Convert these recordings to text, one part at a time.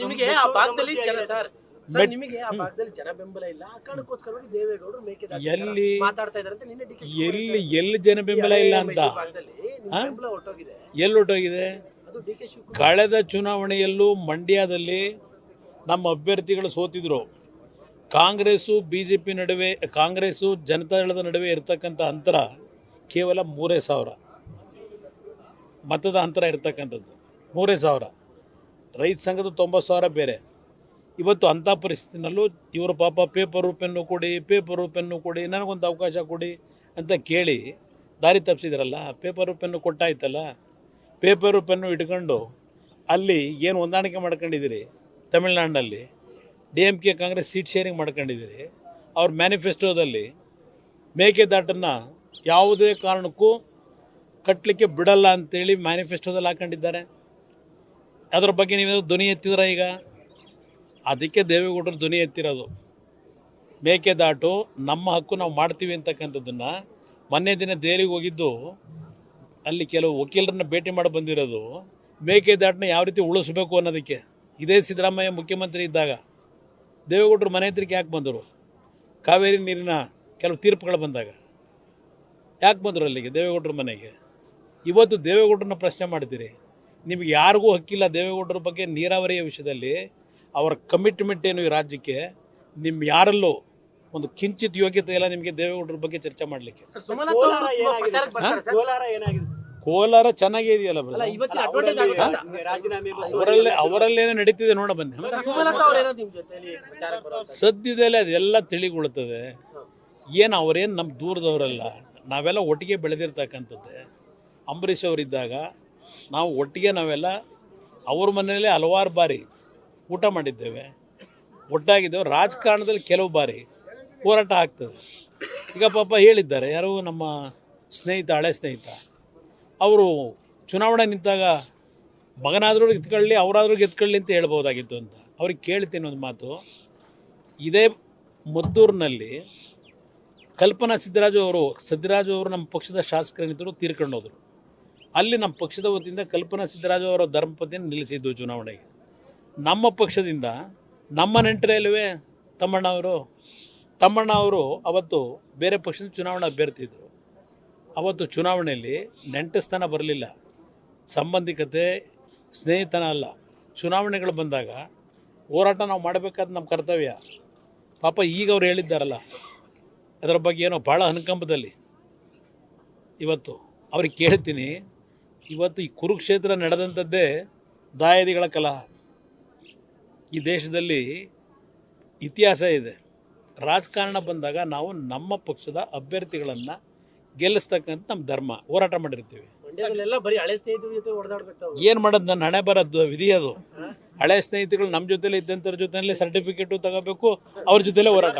ನಿಮಗೆ ಆ ಭಾಗದಲ್ಲಿ ಜನ ಸರ್. ಸರ್, ನಿಮಗೆ ಆ ಭಾಗದಲ್ಲಿ ಜನ ಬೆಂಬಲ ಇಲ್ಲ. ಆ ಕಾರಣಕ್ಕೋಸ್ಕರವಾಗಿ ದೇವೇಗೌಡರು ಮೇಕೆದಾಟು ಎಲ್ಲಿ ಮಾತಾಡ್ತಾ ಇದಾರೆ ಅಂತ ನಿನ್ನೆ ಡಿ ಕೆ ಎಲ್ಲಿ ಎಲ್ಲಿ ಜನ ಬೆಂಬಲ ಇಲ್ಲ ಅಂತ? ಭಾಗದಲ್ಲಿ ನಿಮ್ಮ ಹಾ? ಬೆಂಬಲ ಹೊರಟೋಗಿದೆ ಎಲ್ಲಿ ಹೊಟ್ಟೋಗಿದೆ ಅದು ಡಿ ಕೆ ಶಿವಕುಮಾರ್ ಕಳೆದ ಚುನಾವಣೆಯಲ್ಲೂ ಮಂಡ್ಯದಲ್ಲಿ ನಮ್ಮ ಅಭ್ಯರ್ಥಿಗಳು ಸೋತಿದ್ರು. ಕಾಂಗ್ರೆಸ್ಸು ಬಿ ಜೆ ಪಿ ನಡುವೆ ಕಾಂಗ್ರೆಸ್ಸು ಜನತಾದಳದ ನಡುವೆ ಇರತಕ್ಕಂಥ ಅಂತರ ಕೇವಲ ಮೂರೇ ಸಾವಿರ. ಮತದ ಅಂತರ ಇರ್ತಕ್ಕಂಥದ್ದು. ಮೂರೇ ಸಾವಿರ. ರೈತ ಸಂಘದ ತೊಂಬತ್ತು ಸಾವಿರ ಬೇರೆ. ಇವತ್ತು ಅಂಥ ಪರಿಸ್ಥಿತಿನಲ್ಲೂ ಇವರು ಪಾಪ ಪೇಪರು ಪೆನ್ನು ಕೊಡಿ ಪೇಪರು ಪೆನ್ನು ಕೊಡಿ, ನನಗೊಂದು ಅವಕಾಶ ಕೊಡಿ ಅಂತ ಕೇಳಿ ದಾರಿ ತಪ್ಪಿಸಿದ್ರಲ್ಲ ಪೇಪರು ಪೆನ್ನು ಕೊಟ್ಟಾಯ್ತಲ್ಲ ಪೇಪರು ಪೆನ್ನು ಇಟ್ಕೊಂಡು ಅಲ್ಲಿ ಏನು ಹೊಂದಾಣಿಕೆ ಮಾಡ್ಕೊಂಡಿದ್ದೀರಿ ತಮಿಳ್ನಾಡಿನಲ್ಲಿ, D M K Congress seat sharing ಮಾಡ್ಕೊಂಡಿದ್ದೀರಿ, ಅವ್ರ ಮ್ಯಾನಿಫೆಸ್ಟೋದಲ್ಲಿ ಮೇಕೆದಾಟನ್ನು ಯಾವುದೇ ಕಾರಣಕ್ಕೂ ಕಟ್ಟಲಿಕ್ಕೆ ಬಿಡಲ್ಲ ಅಂತೇಳಿ ಮ್ಯಾನಿಫೆಸ್ಟೋದಲ್ಲಿ ಹಾಕೊಂಡಿದ್ದಾರೆ. ಅದ್ರ ಬಗ್ಗೆ ನೀವು ಧ್ವನಿ ಎತ್ತಿದ್ರ ಈಗ? ಅದಕ್ಕೆ ದೇವೇಗೌಡರು ಧ್ವನಿ ಎತ್ತಿರೋದು. ಮೇಕೆದಾಟು ನಮ್ಮ ಹಕ್ಕು ನಾವು ಮಾಡ್ತೀವಿ ಅಂತಕ್ಕಂಥದ್ದನ್ನು ಮೊನ್ನೆ ದಿನ ದೆಹಲಿಗೆ ಹೋಗಿದ್ದು, ಅಲ್ಲಿ ಕೆಲವು ವಕೀಲರನ್ನ ಭೇಟಿ ಮಾಡಿ ಬಂದಿರೋದು ಮೇಕೆದಾಟನ್ನ ಯಾವ ರೀತಿ ಉಳಿಸ್ಬೇಕು ಅನ್ನೋದಕ್ಕೆ. ಇದೇ ಸಿದ್ದರಾಮಯ್ಯ ಮುಖ್ಯಮಂತ್ರಿ ಇದ್ದಾಗ ದೇವೇಗೌಡರು ಮನೆ ಹತ್ರಕ್ಕೆ ಯಾಕೆ ಬಂದರು? ಕಾವೇರಿ ನೀರಿನ ಕೆಲವು ತೀರ್ಪುಗಳು ಬಂದಾಗ. ಯಾಕೆ ಬಂದರು ಅಲ್ಲಿಗೆ ದೇವೇಗೌಡರ ಮನೆಗೆ? ಇವತ್ತು ದೇವೇಗೌಡರನ್ನ ಪ್ರಶ್ನೆ ಮಾಡ್ತೀರಿ. ನಿಮಗೆ ಯಾರಿಗೂ ಹಕ್ಕಿಲ್ಲ ದೇವೇಗೌಡರ ಬಗ್ಗೆ ನೀರಾವರಿಯ ವಿಷಯದಲ್ಲಿ ಅವರ ಕಮಿಟ್ಮೆಂಟ್ ಏನು ಈ ರಾಜ್ಯಕ್ಕೆ ನಿಮ್ಮ ಯಾರಲ್ಲೂ ಒಂದು ಕಿಂಚಿತ್ ಯೋಗ್ಯತೆ ಇಲ್ಲ ನಿಮಗೆ ದೇವೇಗೌಡರ ಬಗ್ಗೆ ಚರ್ಚೆ ಮಾಡಲಿಕ್ಕೆ. ಕೋಲಾರ ಏನಾಗಿದೆ ಕೋಲಾರ ಚೆನ್ನಾಗೇ ಇದೆಯಲ್ಲ ಅಲ್ಲ ಇವತ್ತಿನ ಅಡ್ವಾಂಟೇಜ್ ಆಗುತ್ತೆ? ರಾಜೀನಾಮೆ ಮತ್ತು ಅವರಲ್ಲೇ ಅವರಲ್ಲೇನೋ ನಡೀತಿದೆ ನೋಡ ಬನ್ನಿ. ಸದ್ಯದಲ್ಲೇ ಅದೆಲ್ಲ ತಿಳಿಗೊಳ್ತದೆ ಏನು ಅವರೇನು ನಮ್ಮ ದೂರದವರಲ್ಲ ನಾವೆಲ್ಲ ಒಟ್ಟಿಗೆ ಬೆಳೆದಿರ್ತಕ್ಕಂಥದ್ದೇ. ಅಂಬರೀಷ್ ಅವರಿದ್ದಾಗ ನಾವು ಒಟ್ಟಿಗೆ ನಾವೆಲ್ಲ ಅವ್ರ ಮನೆಯಲ್ಲೇ ಹಲವಾರು ಬಾರಿ ಊಟ ಮಾಡಿದ್ದೇವೆ. ಒಟ್ಟಾಗಿದ್ದೇವೆ ರಾಜಕಾರಣದಲ್ಲಿ ಕೆಲವು ಬಾರಿ ಹೋರಾಟ ಆಗ್ತದೆ. ಈಗ ಪಾಪ ಹೇಳಿದ್ದಾರೆ, ಯಾರು ನಮ್ಮ ಸ್ನೇಹಿತ, ಹಳೆ ಸ್ನೇಹಿತ, ಅವರು ಚುನಾವಣೆ ನಿಂತಾಗ ಮಗನಾದರೂ ಗೆತ್ಕೊಳ್ಳಿ ಅವರಾದರೂ ಗೆತ್ಕೊಳ್ಳಿ ಅಂತ ಹೇಳ್ಬೋದಾಗಿತ್ತು ಅಂತ. ಅವ್ರಿಗೆ ಕೇಳ್ತೀನಿ ಒಂದು ಮಾತು. ಇದೇ ಮದ್ದೂರಿನಲ್ಲಿ ಕಲ್ಪನಾ ಸಿದ್ದರಾಜು ಅವರು ಸಿದ್ದರಾಜು ಅವರು ನಮ್ಮ ಪಕ್ಷದ ಶಾಸಕರೇನಿದ್ದರು ತೀರ್ಕೊಂಡೋದ್ರು. ಅಲ್ಲಿ ನಮ್ಮ ಪಕ್ಷದ ವತಿಯಿಂದ ಕಲ್ಪನಾ ಸಿದ್ದರಾಜು ಅವರ ಧರ್ಮಪತಿಯನ್ನು ನಿಲ್ಲಿಸಿದ್ದು ಚುನಾವಣೆಗೆ. ನಮ್ಮ ಪಕ್ಷದಿಂದ, ನಮ್ಮ ನೆಂಟರಲ್ಲವೇ ತಮ್ಮಣ್ಣ ಅವರು. ತಮ್ಮಣ್ಣ ಅವರು ಅವತ್ತು ಬೇರೆ ಪಕ್ಷದ ಚುನಾವಣಾ ಅಭ್ಯರ್ಥಿ ಇದ್ದರು ಅವತ್ತು ಚುನಾವಣೆಯಲ್ಲಿ ನೆಂಟಸ್ಥಾನ ಬರಲಿಲ್ಲ. ಸಂಬಂಧಿಕತೆ, ಸ್ನೇಹಿತನ ಅಲ್ಲ. ಚುನಾವಣೆಗಳು ಬಂದಾಗ ಹೋರಾಟ ನಾವು ಮಾಡಬೇಕಾದ ನಮ್ಮ ಕರ್ತವ್ಯ. ಪಾಪ ಈಗ ಅವ್ರು ಹೇಳಿದ್ದಾರಲ್ಲ, ಅದರ ಬಗ್ಗೆ ಏನೋ ಭಾಳ ಅನುಕಂಪದಲ್ಲಿ ಇವತ್ತು ಅವ್ರಿಗೆ ಕೇಳ್ತೀನಿ ಇವತ್ತು ಈ ಕುರುಕ್ಷೇತ್ರ ನಡೆದಂಥದ್ದೇ ದಾಯಾದಿಗಳ ಕಲಹ. ಈ ದೇಶದಲ್ಲಿ ಇತಿಹಾಸ ಇದೆ. ರಾಜಕಾರಣ ಬಂದಾಗ ನಾವು ನಮ್ಮ ಪಕ್ಷದ ಅಭ್ಯರ್ಥಿಗಳನ್ನು ಗೆಲ್ಲಿಸ್ತಕ್ಕಂಥ ನಮ್ಮ ಧರ್ಮ ಹೋರಾಟ ಮಾಡಿರ್ತೀವಿ. ಮಂಡ್ಯದಲ್ಲೆಲ್ಲ ಬರೀ ಹಳೆ ಸ್ನೇಹಿತರ ಜೊತೆ ಏನು ಮಾಡೋದು ನನ್ನ ಹಣೆ ಬರೋದು ವಿಧಿ ಅದು. ಹಳೆ ಸ್ನೇಹಿತಗಳು ನಮ್ಮ ಜೊತೆಲಿ ಇದ್ದಂಥವ್ರ ಜೊತೆಲಿ ಸರ್ಟಿಫಿಕೇಟು ತಗೋಬೇಕು ಅವ್ರ ಜೊತೆಲೇ ಹೋರಾಟ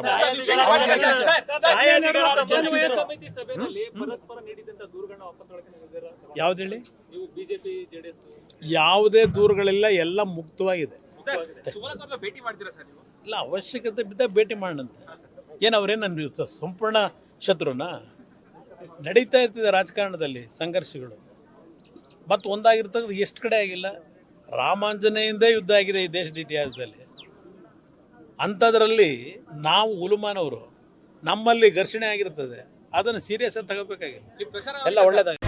ಸಮಿತಿ ಸಭೆಯಲ್ಲಿ ಪರಸ್ಪರ ನೀಡಿದಂತ ದೂರುಗಳನ್ನ ವಾಪಸ್ ಹೊರಕೊಂಡಿದ್ದೀರಾ ಯಾವ್ದು ಹೇಳಿ? ನೀವು ಬಿಜೆಪಿ ಜೆಡಿಎಸ್? ಯಾವುದೇ ದೂರುಗಳಿಲ್ಲ ಎಲ್ಲ ಮುಕ್ತವಾಗಿದೆ. ಸುಮಲತಾ ಭೇಟಿ ಮಾಡ್ತೀರಾ ಸರ್ ನೀವು? ಇಲ್ಲ ಅವಶ್ಯಕತೆ ಬಿದ್ದ ಭೇಟಿ ಮಾಡೋಣಂತೆ. ಏನು ಅವ್ರೇನು ನನ್ನ ಸಂಪೂರ್ಣ ಶತ್ರುನಾ? ನಡೀತಾ ಇರ್ತಿದೆ ರಾಜಕಾರಣದಲ್ಲಿ ಸಂಘರ್ಷಗಳು. ಮತ್ತು ಒಂದಾಗಿರ್ತಕ್ಕಂಥ ಎಷ್ಟು ಕಡೆ ಆಗಿಲ್ಲ. ರಾಮಾಂಜನೆಯಿಂದ ಯುದ್ಧ ಆಗಿದೆ ಈ ದೇಶದ ಇತಿಹಾಸದಲ್ಲಿ. ಅಂಥದ್ರಲ್ಲಿ ನಾವು ಉಲುಮಾನವರು ನಮ್ಮಲ್ಲಿ ಘರ್ಷಣೆ ಆಗಿರ್ತದೆ. ಅದನ್ನು ಸೀರಿಯಸ್ ಆಗಿ ತಗೋಬೇಕಾಗಿಲ್ಲ. ಎಲ್ಲ ಒಳ್ಳೇದಾಗಿ